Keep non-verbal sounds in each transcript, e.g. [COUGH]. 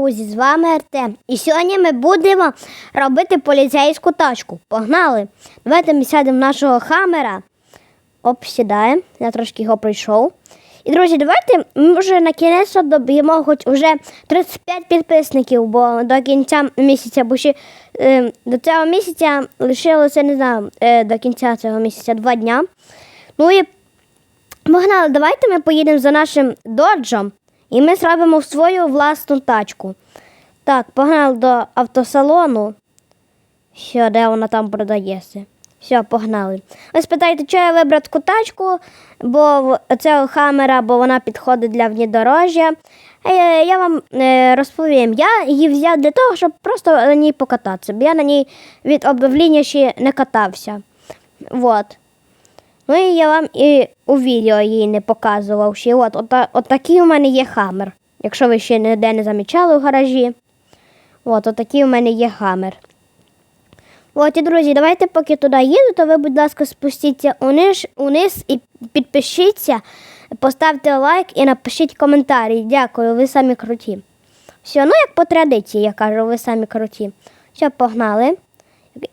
друзі! З вами Артем. І сьогодні ми будемо робити поліцейську тачку. Погнали! Давайте ми сядемо в нашого хамера. Оп, сідаємо. Я трошки його пройшов. І, друзі, давайте ми вже на кінець доб'ємо хоч уже 35 підписників, бо до кінця місяця, бо ще е, до цього місяця лишилося, не знаю, е, до кінця цього місяця два дня. Ну і Погнали, давайте ми поїдемо за нашим доджом і ми зробимо свою власну тачку. Так, погнали до автосалону. Що, де вона там продається? Все, погнали. Ви спитаєте, що я вибрав таку тачку, бо це хамера, бо вона підходить для внедорожжя. Е, Я вам е, розповім, я її взяв для того, щоб просто на ній покататися, бо я на ній від обновлення ще не катався. Вот. Ну і я вам і у відео її не показував. Ще от, от, от такий у мене є хамер. Якщо ви ще ніде не замічали у гаражі. От, от такий у мене є хамер. От, і друзі, давайте поки туди їду, то ви, будь ласка, спустіться униз, униз і підпишіться, поставте лайк і напишіть коментарі. Дякую, ви самі круті. Все, ну як по традиції, я кажу, ви самі круті. Все, погнали.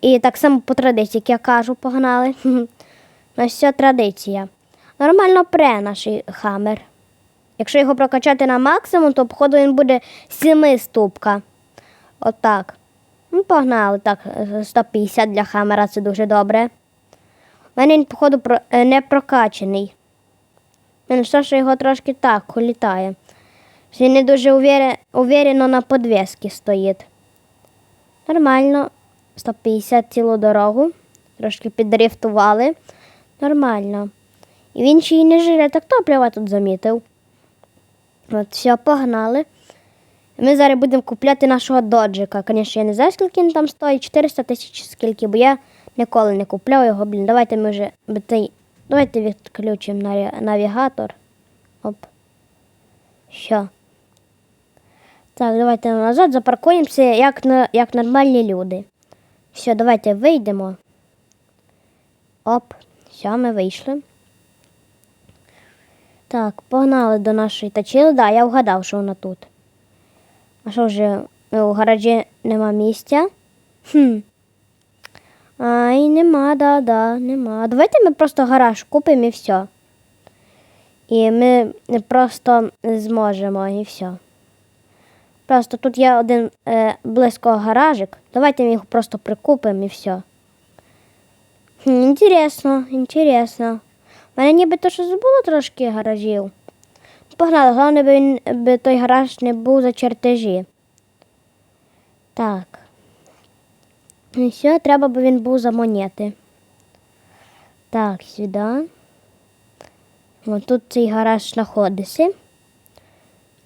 І так само по традиції, як я кажу, погнали. [LAUGHS] Ось ця традиція. Нормально пре наш хамер. Якщо його прокачати на максимум, то походу він буде 7 ступка. Отак. Ну, погнали. Так, е, 150 для хамера це дуже добре. У мене він, походу, е, не прокачаний. Він все, що його трошки так літає. Він не дуже уверено на подвески стоїть. Нормально. 150 цілу дорогу. Трошки піддрифтували. Нормально. І він ще й не жире, так топлива тут замітив. От, все, погнали. Ми зараз будемо купляти нашого доджика. Звісно, я не знаю, скільки він там стоїть, 400 тисяч скільки, бо я ніколи не купляв його. Блін, давайте ми вже давайте відключимо навігатор. Оп. Що? Так, давайте назад запаркуємося, як, як нормальні люди. Все, давайте вийдемо. Оп, все, ми вийшли. Так, погнали до нашої тачили. Да, я вгадав, що вона тут. А що вже е, у гаражі нема місця? Хм. Ай, нема, да, да, нема. Давайте ми просто гараж купимо і все. І ми просто зможемо і все. Просто тут є один е, близько гаражик. Давайте ми його просто прикупимо і все. Інтересно, інтересно. У мене нібито щось було трошки гаражів. Погнали, головне, би, би той гараж не був за чертежі. Так. І все, треба, би він був за монети. Так, сюди. Ось тут цей гараж знаходиться.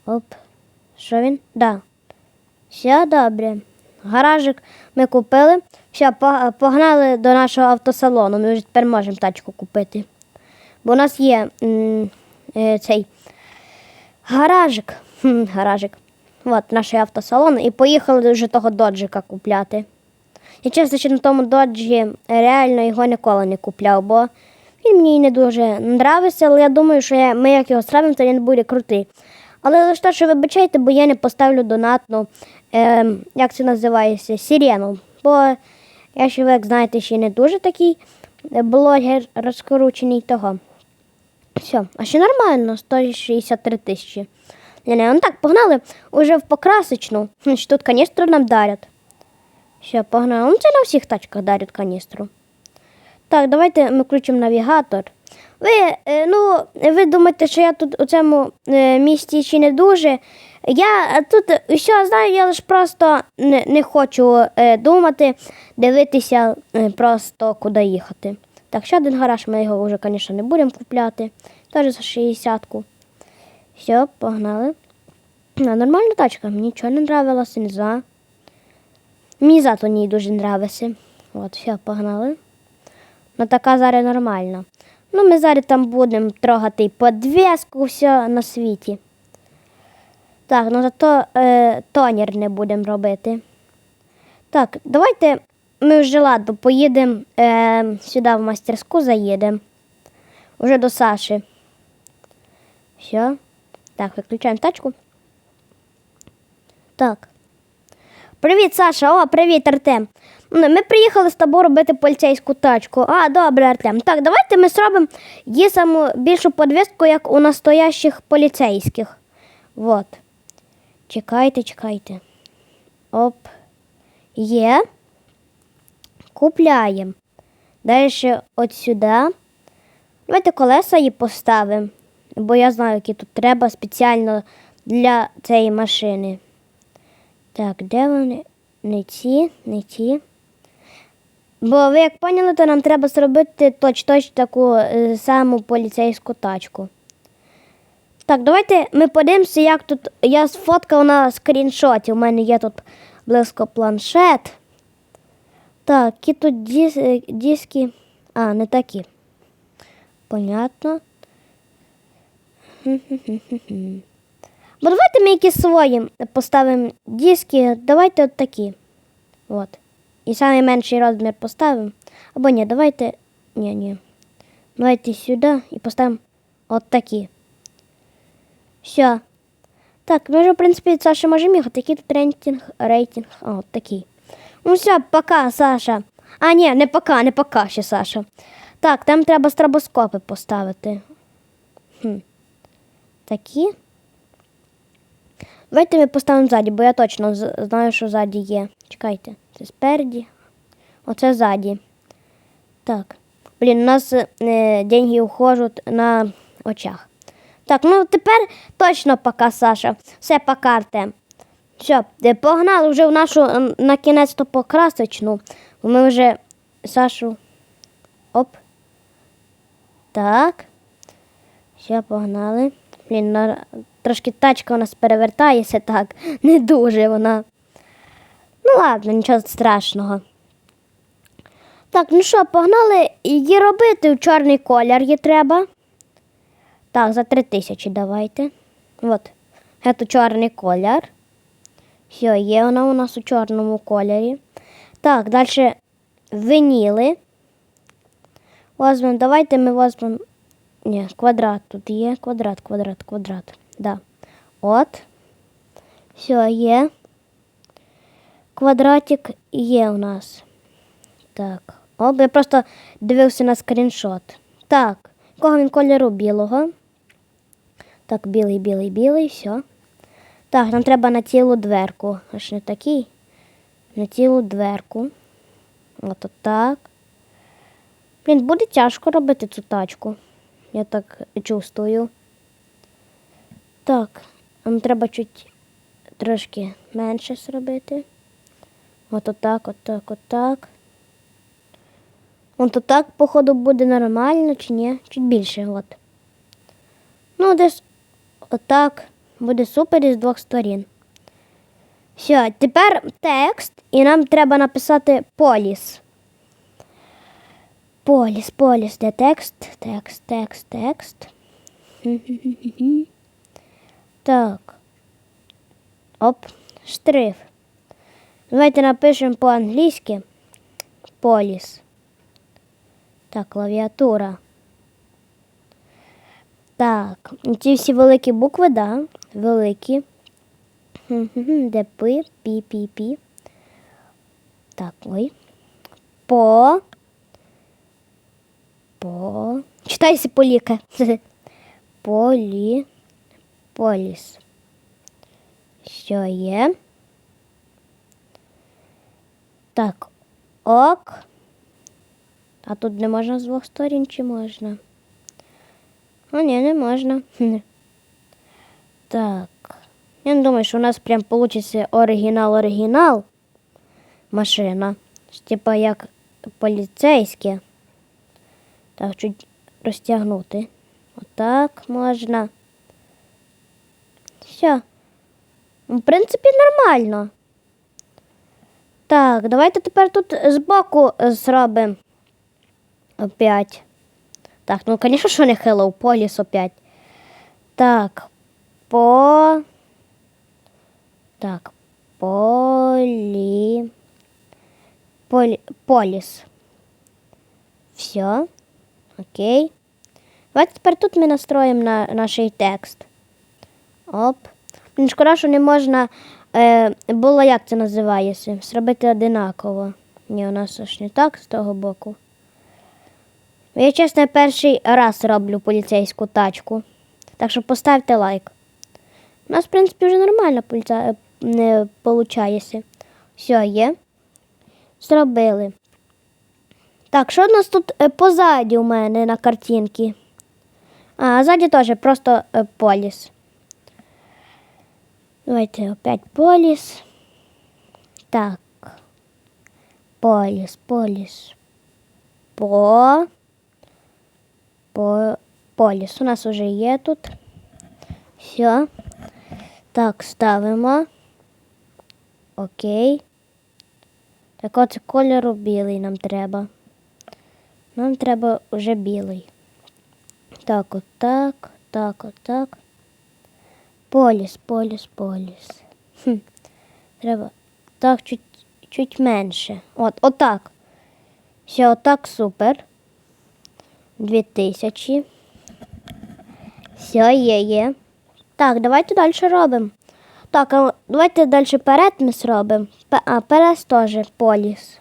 Оп. Що він? Да. Все добре. Гаражик ми купили. Все, погнали до нашого автосалону. Ми вже тепер можемо тачку купити. Бо у нас є м, е, цей гаражик. Гаражик. От наш автосалон. І поїхали вже того доджика купляти. Я чесно, що на тому доджі реально його ніколи не купляв, бо він мені не дуже нравився, але я думаю, що я, ми як його справимо, то він буде крутий. Але лише те, що вибачайте, бо я не поставлю донатну, е, як це називається, сирену. Бо я ще, як знаєте, ще не дуже такий е, блогер розкручений того. Все, а ще нормально, 163 тисячі. Не, не, ну так, погнали уже в покрасочну. Хм, Тут каністру нам дарять. Все, погнали. Ну, це на всіх тачках дарять каністру. Так, давайте ми включимо навігатор. Ви, е, ну, ви думаєте, що я тут у цьому е, місті ще не дуже. Я е, тут все знаю, я лише просто не, не хочу думати, дивитися просто куди їхати. Так, ще один гараж, ми його вже, звісно, не будемо купляти. Теж за 60-ку. Все, погнали. А, нормальна тачка, мені нічого не нравилося, не знаю. Мені зато ній дуже нравиться. От, все, погнали. Ну така зараз нормальна. Ну, ми зараз там будемо трогати подвеску, все на світі. Так, ну зато е, тонер не будемо робити. Так, давайте ми вже ладно поїдемо е, сюди в мастерську заїдемо. Уже до Саші. Все. Так, виключаємо тачку. Так. Привіт, Саша. О, привіт, Артем. Ну, Ми приїхали з тобою робити поліцейську тачку. А, добре, Артем. Так, давайте ми зробимо її саму більшу подвіску, як у настоящих поліцейських. Вот. Чекайте, чекайте. Оп. Є. Купляємо. Далі от сюди. Давайте колеса її поставимо. Бо я знаю, які тут треба спеціально для цієї машини. Так, де вони? Не ці, не ті. Бо ви як поняли, то нам треба зробити точ-точ таку е, саму поліцейську тачку. Так, давайте ми подивимося, як тут. Я сфоткав на скріншоті. У мене є тут близько планшет. Так, які тут дис, е, диски. А, не такі. Понятно. Бо давайте ми якісь свої поставимо диски. Давайте от такі. От. І найменший розмір поставимо. Або ні, давайте. Ні, ні. Давайте сюди і поставимо от такі. Все. Так, ми вже, в принципі, Саша можемо їхати. Який тут рейтинг, рейтинг. А, от такий. Ну все, пока, Саша. А, ні, не пока, не пока ще, Саша. Так, там треба стробоскопи поставити. Хм. Такі. Давайте ми поставимо ззаді, бо я точно знаю, що ззаді є. Чекайте, це спереді. Оце ззаді. Так. Блін, у нас е, деньги уходять на очах. Так, ну тепер точно пока, Саша. Все пока, Артем. Все, погнали вже в нашу на кінець то покрасочну. Ми вже Сашу. Оп. Так. Все, погнали. Блін, трошки тачка у нас перевертається так. Не дуже вона. Ну ладно, нічого страшного. Так, ну що, погнали її робити в чорний колір її треба. Так, за три тисячі давайте. От. Це чорний колір. Все, є вона у нас у чорному кольорі. Так, далі виніли. Возьмемо, давайте ми візьмемо. Ні, квадрат тут є. Квадрат, квадрат, квадрат. Да. От. Все, є. Квадратик є у нас. Так. О, я просто дивився на скріншот. Так. Кого він кольору білого? Так, білий, білий, білий, все. Так, нам треба на цілу дверку. Аж не такий. На цілу дверку. От так. Блін, буде тяжко робити цю тачку. Я так чувствую. Так, нам треба чуть трошки менше зробити. От отак, отак, отак. От отак, походу, буде нормально чи ні? Чуть більше, от. Ну, десь отак буде супер із двох сторін. Все, тепер текст, і нам треба написати поліс. Поліс, поліс, де текст, текст, текст, текст. Так. Оп, штрих. Давайте напишемо по-англійськи. Поліс. Так, клавіатура. Так, ці всі великі букви, да, великі. Хм-хм-хм, Де пи, пі, пі, пі. Так, ой. По. По. Читайся поліка. [LAUGHS] Полі. Поліс. Що є? Так. Ок. А тут не можна з двох сторін чи можна? А ні, не можна. [LAUGHS] Так. Я не думаю, що у нас прям вийде оригінал-оригінал машина. Типа як поліцейське. Так, чуть розтягнути. Отак можна. Все. В принципі, нормально. Так, давайте тепер тут збоку зробимо. Опять. Так, ну, звісно, що не Hello Police опять. Так. По. Так. Полі. Полі... Поліс. Все. Окей. Давайте тепер тут ми настроїмо на наш текст. Оп. Шкода, що не можна е, було як це називається? Зробити одинаково. Ні, у нас ж не так з того боку. Я, чесно, перший раз роблю поліцейську тачку. Так що поставте лайк. У нас, в принципі, вже нормально поліця... не виходить. Все, є. Зробили. Так, що у нас тут е, позаді у мене на картинці? А, ззаді теж просто е, поліс. Давайте опять поліс. Так. Поліс, поліс. По. По. Поліс. У нас вже є тут. Все. Так, ставимо. Окей. Так от кольору білий нам треба. Нам треба вже білий. Так, отак, так, отак. Поліс, поліс, поліс. Хм. Треба так чуть, чуть менше. От, отак. Все, отак супер. Дві тисячі. Все, є, є. Так, давайте далі робимо. Так, а давайте далі перед ми зробимо. А, перед теж поліс.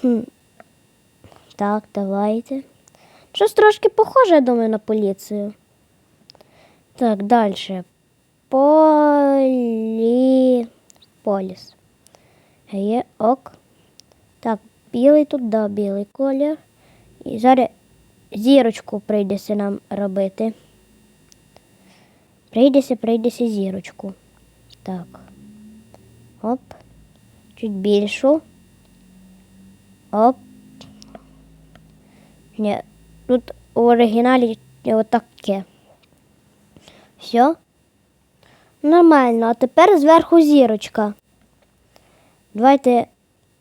Хм. Так, давайте. Щось трошки похоже, я думаю, на поліцію. Так, далі. Полі... Поліс. Є ок. Так, білий тут, да, білий колір. І зараз зірочку прийдеться нам робити. Прийдеться, прийдеться зірочку. Так. Оп. Чуть більшу. Оп. Ні, тут у оригіналі отаке. Все. Нормально. А тепер зверху зірочка. Давайте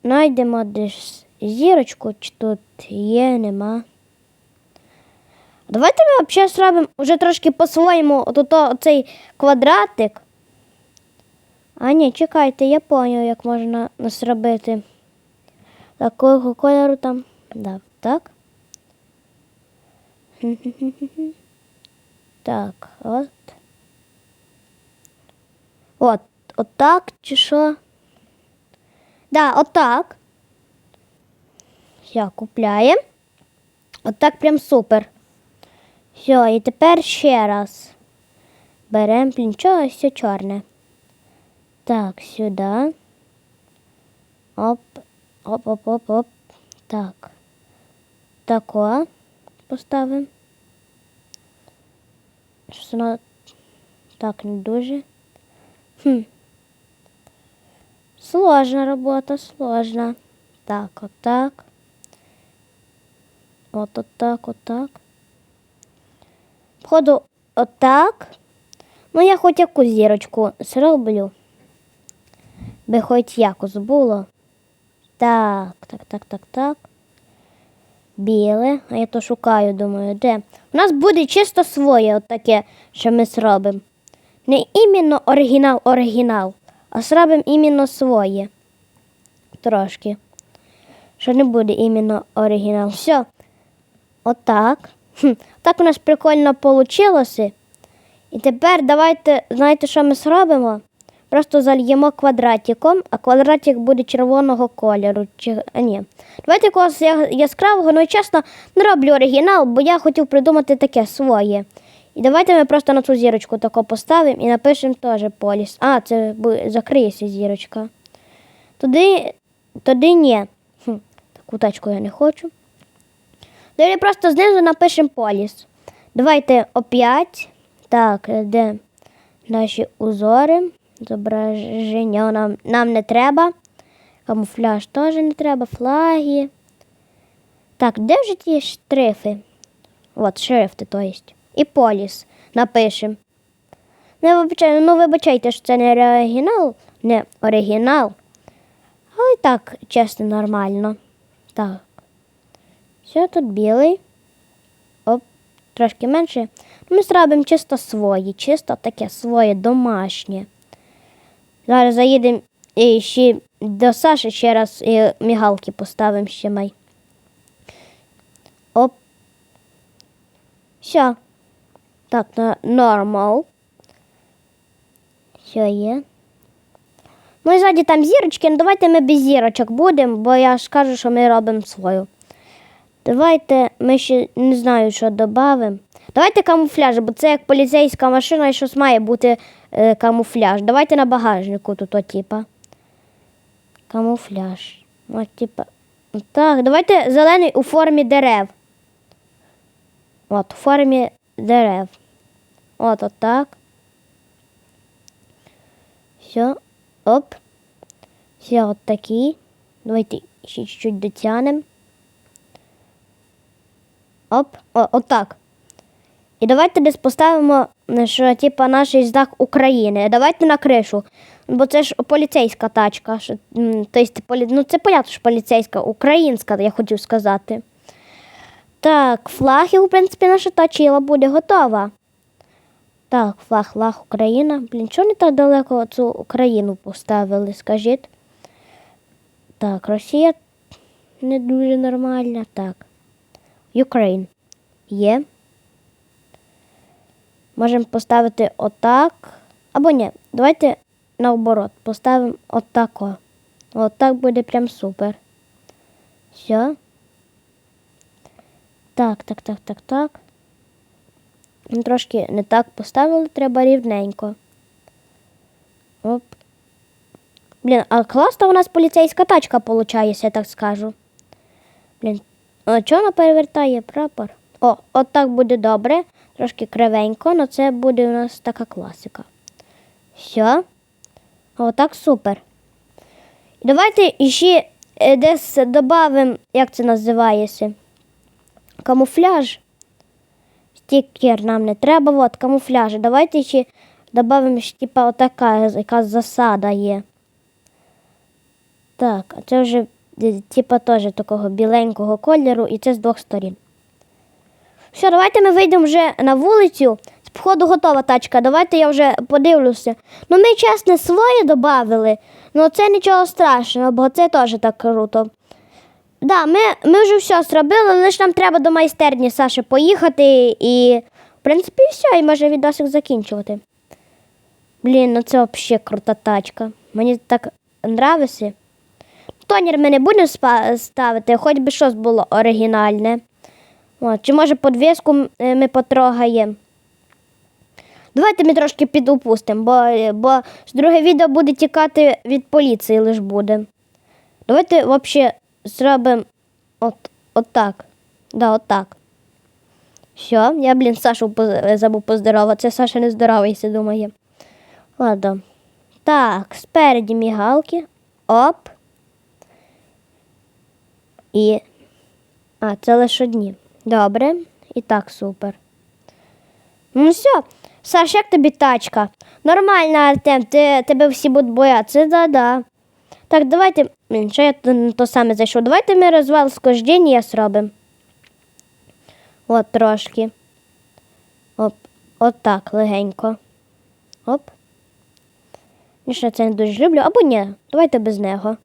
знайдемо десь зірочку, чи тут є, нема. Давайте ми взагалі зробимо вже трошки по-своєму оцей квадратик. А ні, чекайте, я поняв, як можна зробити. Такого кольору там. Да, так. [LAUGHS] Так, от. От, отак чи що? Да, отак. Все, купляємо. Отак прям супер. Все, і тепер ще раз. Беремо плінчо, все чорне. Так, сюди. Оп, оп, оп, оп, оп. Так. Тако поставимо. Так не дуже. Хм. Сложна робота, сложна. Так, отак. От отак, отак. Походу, отак. Ну, я хоч яку зірочку зроблю. Би хоч якось було. Так, так, так, так, так. Біле, а я то шукаю, думаю, де. У нас буде чисто своє, от таке, що ми зробимо. Не іменно оригінал-оригінал, а зробимо іменно своє. Трошки. Що не буде іменно оригінал. Все. Отак. Хм. Так у нас прикольно вийшло. І тепер давайте, знаєте, що ми зробимо? Просто зальємо квадратиком, а квадратик буде червоного кольору. Чи... А, ні. Давайте якогось яскравого, ну і чесно, не роблю оригінал, бо я хотів придумати таке своє. І давайте ми просто на цю зірочку тако поставимо і напишемо теж поліс. А, це закриється зірочка. Туди, туди ні. Хм, таку тачку я не хочу. Далі просто знизу напишемо поліс. Давайте опять. Так, де наші узори. Зображення нам, нам не треба. Камуфляж теж не треба. Флаги. Так, де вже ті штрифи? От, шрифти, то есть. І поліс напишемо. Не вибачайте, ну вибачайте, що це не оригінал, не оригінал. Але так, чесно, нормально. Так. Все тут білий. Оп, трошки менше. Ми зробимо чисто свої, чисто таке своє домашнє. Зараз заїдемо і ще до Саші ще раз і мігалки поставимо ще май. Оп. Все. Так, на нормал. Все є. Ну і ззаді там зірочки, ну давайте ми без зірочок будемо, бо я ж кажу, що ми робимо свою. Давайте ми ще не знаю, що додамо. Давайте камуфляж, бо це як поліцейська машина, і щось має бути е, камуфляж. Давайте на багажнику тут, от, типа. Камуфляж. От, типа. Так, давайте зелений у формі дерев. От, у формі дерев. От, от так. Все. Оп. Все от такі. Давайте ще чуть-чуть дотягнемо. Оп. О, отак. І давайте десь поставимо, що типа наш знак України. Давайте на кришу. Бо це ж поліцейська тачка. Що, тобто, полі... Ну, це понятно, що поліцейська, українська, я хотів сказати. Так, флаг, в принципі, наша тачила буде готова. Так, флаг, флаг Україна. Блін, чого не так далеко цю Україну поставили, скажіть? Так, Росія не дуже нормальна. Так. Ukraine. Є. Можемо поставити отак. Або ні. Давайте наоборот. Поставимо отако. Отак буде прям супер. Все. Так, так, так, так, так. Трошки не так поставили, треба рівненько. Оп. Блін, а класна у нас поліцейська тачка виходить, я так скажу. Блін, а чого вона перевертає прапор? О, от так буде добре. Трошки кривенько, але це буде у нас така класика. Все. Отак супер. Давайте ще е, десь додамо, як це називається? Камуфляж. Стікер нам не треба, от камуфляж. Давайте ще додамо, типа, отака якась засада є. Так, а це вже е, типа теж такого біленького кольору, і це з двох сторін. Все, давайте ми вийдемо вже на вулицю. З походу готова тачка. Давайте я вже подивлюся. Ну, ми, чесно, своє додали, ну це нічого страшного, бо це теж так круто. Да, ми, ми вже все зробили, лише нам треба до майстерні Саші поїхати і, в принципі, все, і може відосик закінчувати. Блін, ну це взагалі крута тачка. Мені так нравиться. Тонер ми не будемо ставити, хоч би щось було оригінальне. От, чи може подвіску е, ми потрогаємо. Давайте ми трошки підупустимо, бо, бо друге відео буде тікати від поліції лиш буде. Давайте взагалі зробимо от, от так. Да, от так. Все, я, блін, Сашу забув поздороватися. Саша не здоровається, думає. Ладно. Так, спереді мігалки. Оп. І. А, це лише одні. Добре. І так, супер. Ну все. Саш, як тобі тачка? Нормально, Артем, ти, тебе всі будуть боятися, да-да. Так, давайте. Що я то, то саме зайшов? Давайте ми розвал схождення зробимо. От трошки. Оп. От так, легенько. Оп. Я ще це не дуже люблю. Або ні, давайте без нього.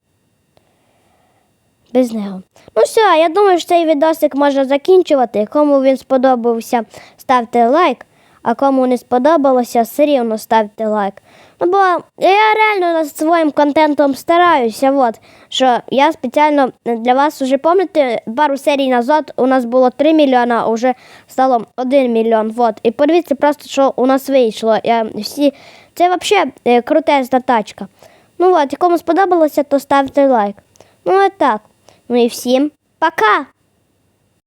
Без нього. Ну все, я думаю, що цей відосик можна закінчувати. Кому він сподобався, ставте лайк. А кому не сподобалося, все рівно ставте лайк. Ну бо я реально над своїм контентом стараюся. От, що я спеціально для вас вже пам'ятаєте, пару серій назад у нас було 3 мільйона, а вже стало 1 мільйон. От. І подивіться просто, що у нас вийшло. Я, всі... Це взагалі е, крутезна тачка. Ну от, і кому сподобалося, то ставте лайк. Ну от так. Ну і всім пока!